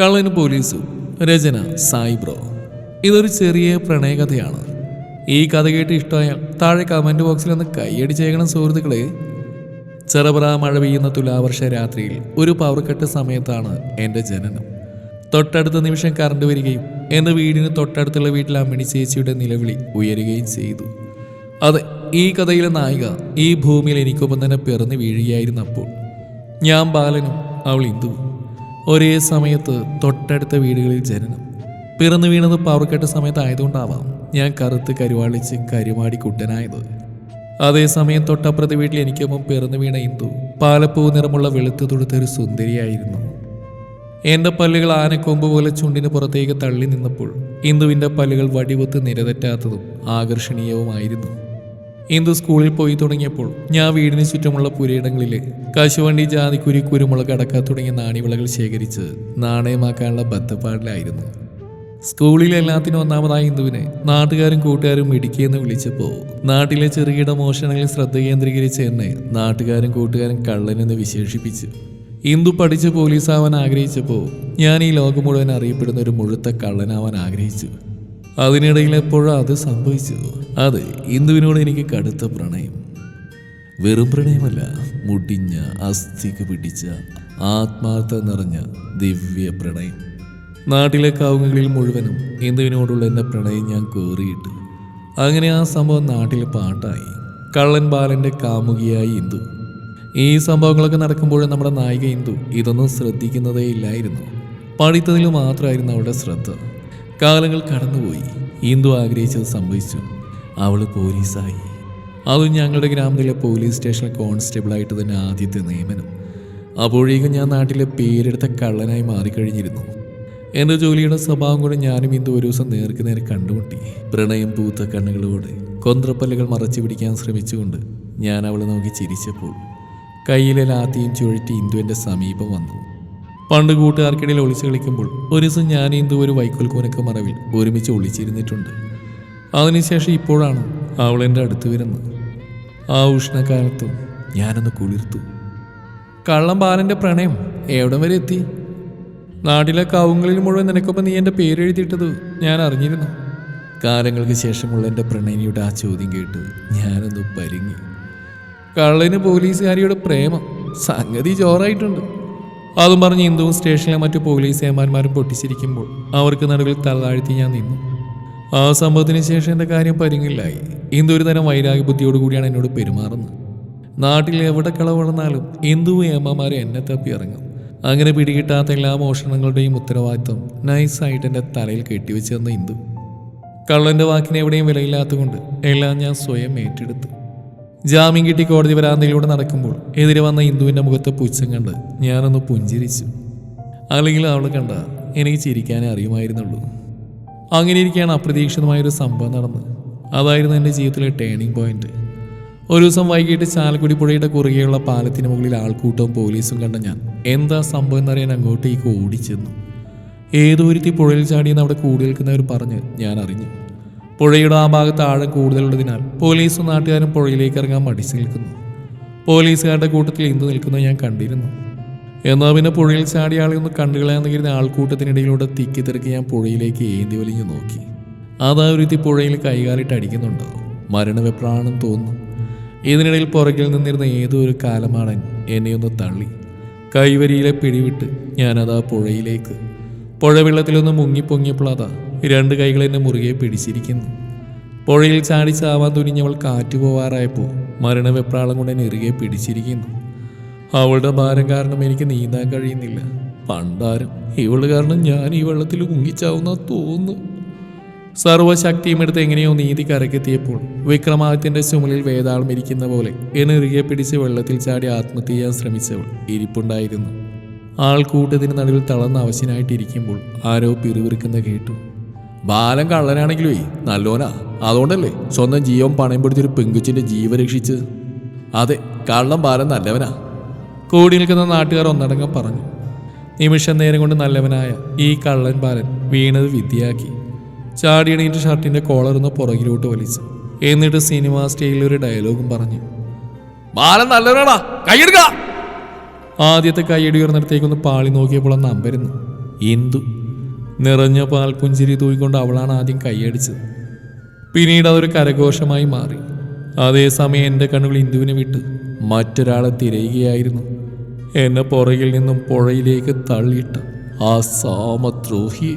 കള്ളന് പോലീസും രചന സായി ബ്രോ. ഇതൊരു ചെറിയ പ്രണയകഥയാണ്. ഈ കഥ കേട്ട് ഇഷ്ടമായാൽ താഴെ കമന്റ് ബോക്സിൽ ഒന്ന് കൈയടിച്ചേക്കണം സുഹൃത്തുക്കളെ. ചെറുപറ മഴ പെയ്യുന്ന തുലാവർഷ രാത്രിയിൽ ഒരു പവർ കട്ട് സമയത്താണ് എന്റെ ജനനം. തൊട്ടടുത്ത നിമിഷം കറണ്ട് വരികയും എന്റെ വീടിന് തൊട്ടടുത്തുള്ള വീട്ടിൽ അമ്മിണി ചേച്ചിയുടെ നിലവിളി ഉയരുകയും ചെയ്തു. അതെ ഈ കഥയിലെ നായിക ഈ ഭൂമിയിൽ എനിക്കൊപ്പം തന്നെ പിറന്നു വീഴുകയായിരുന്നപ്പോൾ ഞാൻ ബാലനും അവൾ ഇന്ദുവും. ഒരേ സമയത്ത് തൊട്ടടുത്ത വീടുകളിൽ ജനനം. പിറന്നു വീണത് പവർക്കെട്ട സമയത്തായതുകൊണ്ടാവാം ഞാൻ കറുത്ത് കരുവാളിച്ച് കരുമാടി കുട്ടനായത്. അതേസമയം തൊട്ടപ്പുറത്തെ വീട്ടിൽ എനിക്കൊപ്പം പിറന്നു വീണ ഇന്ദു പാലപ്പൂ നിറമുള്ള വെളുത്തു തൊടുത്ത ഒരു സുന്ദരിയായിരുന്നു. എന്റെ പല്ലുകൾ ആനക്കൊമ്പ് പോലെ ചുണ്ടിന് പുറത്തേക്ക് തള്ളി നിന്നപ്പോൾ ഇന്ദുവിന്റെ പല്ലുകൾ വടിവൊത്ത് നിരതെറ്റാത്തതും ആകർഷണീയവുമായിരുന്നു. ഇന്ദു സ്കൂളിൽ പോയി തുടങ്ങിയപ്പോൾ ഞാൻ വീടിന് ചുറ്റുമുള്ള പുരയിടങ്ങളിൽ കശുവണ്ടി ജാതിക്കുരി കുരുമുളക് അടക്ക തുടങ്ങിയ നാണ്യവിളകൾ ശേഖരിച്ച് നാണയമാക്കാനുള്ള ബദ്ധപ്പാടിലായിരുന്നു. സ്കൂളിൽ എല്ലാത്തിനും ഒന്നാമതായി ഇന്ദുവിനെ നാട്ടുകാരും കൂട്ടുകാരും ഇടുക്കിയെന്ന് വിളിച്ചപ്പോൾ നാട്ടിലെ ചെറുകിട മോഷണങ്ങളിൽ ശ്രദ്ധ കേന്ദ്രീകരിച്ച് എന്നെ നാട്ടുകാരും കൂട്ടുകാരും കള്ളനെന്ന് വിശേഷിപ്പിച്ചു ഇന്ദു പഠിച്ച് പോലീസാവാൻ ആഗ്രഹിച്ചപ്പോൾ ഞാൻ ഈ ലോകം മുഴുവൻ അറിയപ്പെടുന്ന ഒരു മുഴുത്ത കള്ളനാവാൻ ആഗ്രഹിച്ചു. അതിനിടയിൽ എപ്പോഴാ അത് സംഭവിച്ചു അതെ ഇന്ദുവിനോട് എനിക്ക് കടുത്ത പ്രണയം. വെറും പ്രണയമല്ല മുടിഞ്ഞ അസ്ഥിക്ക് പിടിച്ച ആത്മാർത്ഥ നിറഞ്ഞ ദിവ്യ പ്രണയം. നാട്ടിലെ കാവുകളിൽ മുഴുവനും ഇന്ദുവിനോടുള്ള എന്റെ പ്രണയം ഞാൻ കോറിയിട്ട്. അങ്ങനെ ആ സംഭവം നാട്ടിൽ പാട്ടായി. കള്ളൻ ബാലന്റെ കാമുകിയായി ഇന്ദു. ഈ സംഭവങ്ങളൊക്കെ നടക്കുമ്പോഴും നമ്മുടെ നായിക ഇന്ദു ഇതൊന്നും ശ്രദ്ധിക്കുന്നതേ ഇല്ലായിരുന്നു പഠിത്തതിൽ മാത്രമായിരുന്നു അവളുടെ ശ്രദ്ധ. കാലങ്ങൾ കടന്നുപോയി. ഇന്ദു ആഗ്രഹിച്ചത് സംഭവിച്ചു. അവൾ പോലീസായി. അതും ഞങ്ങളുടെ ഗ്രാമത്തിലെ പോലീസ് സ്റ്റേഷനിൽ കോൺസ്റ്റബിളായിട്ട് തന്നെ ആദ്യത്തെ നിയമനം. അപ്പോഴേക്കും ഞാൻ നാട്ടിലെ പേരെടുത്ത കള്ളനായി മാറിക്കഴിഞ്ഞിരുന്നു. എന്റെ ജോലിയുടെ സ്വഭാവം കൂടെ ഞാനും ഇന്ദു ഒരു ദിവസം നേർക്ക് നേരെ കണ്ടുമുട്ടി. പ്രണയം പൂത്ത കണ്ണുകളോട് കൊന്ത്രപ്പല്ലുകൾ മറച്ചു പിടിക്കാൻ ശ്രമിച്ചുകൊണ്ട് ഞാൻ അവളെ നോക്കി ചിരിച്ചപ്പോൾ കയ്യിലെ ലാത്തിയും ചുഴറ്റി ഇന്ദു എന്റെ സമീപം വന്നു. പണ്ട് കൂട്ടുകാർക്കിടയിൽ ഒളിച്ചു കളിക്കുമ്പോൾ ഒരു ദിവസം ഞാൻ ഇന്ദു ഒരു വൈക്കോൽ കൂനക്ക മറവിൽ ഒരുമിച്ച് ഒളിച്ചിരുന്നിട്ടുണ്ട്. അതിനുശേഷം ഇപ്പോഴാണ് അവൾ എന്റെ അടുത്ത് വരുന്നത്. ആ ഉഷ്ണകാലത്തും ഞാനൊന്ന് കുളിർത്തു. കള്ളം ബാലന്റെ പ്രണയം എവിടം വരെ എത്തി? നാട്ടിലെ കാവുങ്ങളിൽ മുഴുവൻ നിനക്കൊപ്പം നീ എന്റെ പേരെഴുതിയിട്ടത് ഞാൻ അറിഞ്ഞിരുന്നു. കാലങ്ങൾക്ക് ശേഷമുള്ള എന്റെ പ്രണയിനിയുടെ ആ ചോദ്യം കേട്ട് ഞാനൊന്ന് പരിങ്ങി. കള്ളന് പോലീസുകാരിയുടെ പ്രേമം സംഗതി ചോറായിട്ടുണ്ട്. അതും പറഞ്ഞ് ഇന്ദുവും സ്റ്റേഷനിലെ മറ്റു പോലീസ് ഏമാന്മാരും പൊട്ടിച്ചിരിക്കുമ്പോൾ അവർക്ക് നടുവിൽ തലതാഴ്ത്തി ഞാൻ നിന്നു. ആ സംഭവത്തിന് ശേഷം എന്റെ കാര്യം പരിങ്ങില്ലായി ഇന്ദു ഒരു തരം വൈരാഗ്യ ബുദ്ധിയോട് കൂടിയാണ് എന്നോട് പെരുമാറുന്നത്. നാട്ടിൽ എവിടെ കളവ് വളർന്നാലും ഇന്ദുവും എന്നെ തപ്പി ഇറങ്ങും. അങ്ങനെ പിടികിട്ടാത്ത എല്ലാ മോഷണങ്ങളുടെയും ഉത്തരവാദിത്വം നൈസായിട്ട് എന്റെ തലയിൽ കെട്ടിവെച്ചു തന്ന ഇന്ദു കള്ളന്റെ വാക്കിന് എവിടെയും വിലയില്ലാത്തതുകൊണ്ട് എല്ലാം ഞാൻ സ്വയം ഏറ്റെടുത്തു. ജാമ്യം കിട്ടി കോടതി വരാന്തയിലൂടെ നടക്കുമ്പോൾ എതിരെ വന്ന ഇന്ദുവിന്റെ മുഖത്ത് പുച്ഛം കണ്ട് ഞാനൊന്ന് പുഞ്ചിരിച്ചു. അല്ലെങ്കിൽ അവളെ കണ്ട എനിക്ക് ചിരിക്കാനേ അറിയുമായിരുന്നുള്ളൂ. അങ്ങനെ ഇരിക്കുകയാണ് അപ്രതീക്ഷിതമായൊരു സംഭവം നടന്നത്. അതായിരുന്നു എന്റെ ജീവിതത്തിലെ ടേണിംഗ് പോയിന്റ് ഒരു ദിവസം വൈകിട്ട് ചാലക്കുടി പുഴയുടെ കുറുകെയുള്ള പാലത്തിന് മുകളിൽ ആൾക്കൂട്ടവും പോലീസും കണ്ട ഞാൻ എന്താ സംഭവം എന്നറിയാൻ അങ്ങോട്ടേക്ക് ഓടിച്ചെന്നു? ഏതോ ഒരുത്തി പുഴയിൽ ചാടിയെന്ന് അവിടെ കൂടി നിൽക്കുന്നവർ പറഞ്ഞ് ഞാൻ അറിഞ്ഞു. പുഴയുടെ ആ ഭാഗത്ത് ആഴം കൂടുതലുള്ളതിനാൽ പോലീസും നാട്ടുകാരും പുഴയിലേക്ക് ഇറങ്ങാൻ മടിച്ചു നിൽക്കുന്നു. പോലീസുകാരുടെ കൂട്ടത്തിൽ ഇന്ദു നിൽക്കുന്നത് ഞാൻ കണ്ടിരുന്നു. എന്നാൽ പിന്നെ പുഴയിൽ ചാടിയ ആളെ ഒന്ന് കണ്ടുകളയാന്ന് കരുതുന്ന ആൾക്കൂട്ടത്തിനിടയിലൂടെ തിക്കി തിരക്കി ഞാൻ പുഴയിലേക്ക് ഏന്തി വലിഞ്ഞു നോക്കി. അതാ ഒരുത്തി പുഴയിൽ കൈകാലിട്ട് അടിക്കുന്നുണ്ട്. മരണവെപ്രാണെന്ന് തോന്നുന്നു ഇതിനിടയിൽ പുറകിൽ നിന്നിരുന്ന ഏതോ ഒരു കാലമാടൻ എന്നെ ഒന്ന് തള്ളി. കൈവരിയിലെ പിടിവിട്ട് ഞാനതാ പുഴയിലേക്ക്. പുഴവെള്ളത്തിലൊന്ന് മുങ്ങിപ്പൊങ്ങിയപ്പോൾ അതാ രണ്ട് കൈകൾ എന്നെ മുറുകെ പിടിച്ചിരിക്കുന്നു. പുഴയിൽ ചാടി ചാവാൻ തുനിഞ്ഞവൾ കാറ്റ് പോവാറായപ്പോൾ മരണവെപ്രാളം കൊണ്ട് എന്നെ ഇറുകെ പിടിച്ചിരിക്കുന്നു. അവളുടെ ഭാരം കാരണം എനിക്ക് നീന്താൻ കഴിയുന്നില്ല. പണ്ടാരം ഇവൾ കാരണം ഞാൻ ഈ വെള്ളത്തിൽ മുങ്ങിച്ചാവുന്ന തോന്നുന്നു. സർവശക്തിയും എടുത്ത് എങ്ങനെയോ നീതി കരക്കെത്തിയപ്പോൾ വിക്രമാദിത്യന്റെ ചുമലിൽ വേതാളം ഇരിക്കുന്ന പോലെ എന്നെ ഇറുകെ പിടിച്ച് വെള്ളത്തിൽ ചാടി ആത്മഹത്യ ചെയ്യാൻ ശ്രമിച്ചവൾ ഇരിപ്പുണ്ടായിരുന്നു. ആൾക്കൂട്ടത്തിന് നടുവിൽ തളർന്ന അവശനായിട്ടിരിക്കുമ്പോൾ ആരോ പിറുവിറുക്കുന്ന കേട്ടു. ബാലൻ കള്ളനാണെങ്കിലേ നല്ലോനാ. അതുകൊണ്ടല്ലേ സ്വന്തം ജീവൻ പണയം പിടിച്ചൊരു പെങ്കുച്ചിന്റെ ജീവ രക്ഷിച്ച്? അതെ കള്ളൻ ബാലൻ നല്ലവനാ. കൂടി നിൽക്കുന്ന നാട്ടുകാർ ഒന്നടങ്കം പറഞ്ഞു. നിമിഷം നേരം കൊണ്ട് നല്ലവനായ ഈ കള്ളൻ ബാലൻ വീണത് വിദ്യയാക്കി. ഷർട്ടിന്റെ കോളറൊന്ന് പുറകിലോട്ട് വലിച്ചു. എന്നിട്ട് സിനിമ സ്റ്റൈലിൽ ഒരു ഡയലോഗും പറഞ്ഞു. ബാലൻ നല്ലവനാടാ കൈയെടുക്ക! ആദ്യത്തെ കൈയടി ഉയർന്നിടത്തേക്കൊന്ന് പാളി നോക്കിയപ്പോൾ അന്ന് അമ്പരുന്നു. ഇന്ദു നിറഞ്ഞ പാൽപുഞ്ചിരി തൂയിക്കൊണ്ട് അവളാണ് ആദ്യം കൈയടിച്ചത്. പിന്നീട് അതൊരു കരഘോഷമായി മാറി. അതേസമയം എന്റെ കണ്ണുകൾ ഇന്ദുവിനെ വിട്ട് മറ്റൊരാളെ തിരയുകയായിരുന്നു. എന്നെ പുറകിൽ നിന്നും പുഴയിലേക്ക് തള്ളിയിട്ട് ആ സാമദ്രോഹിയെ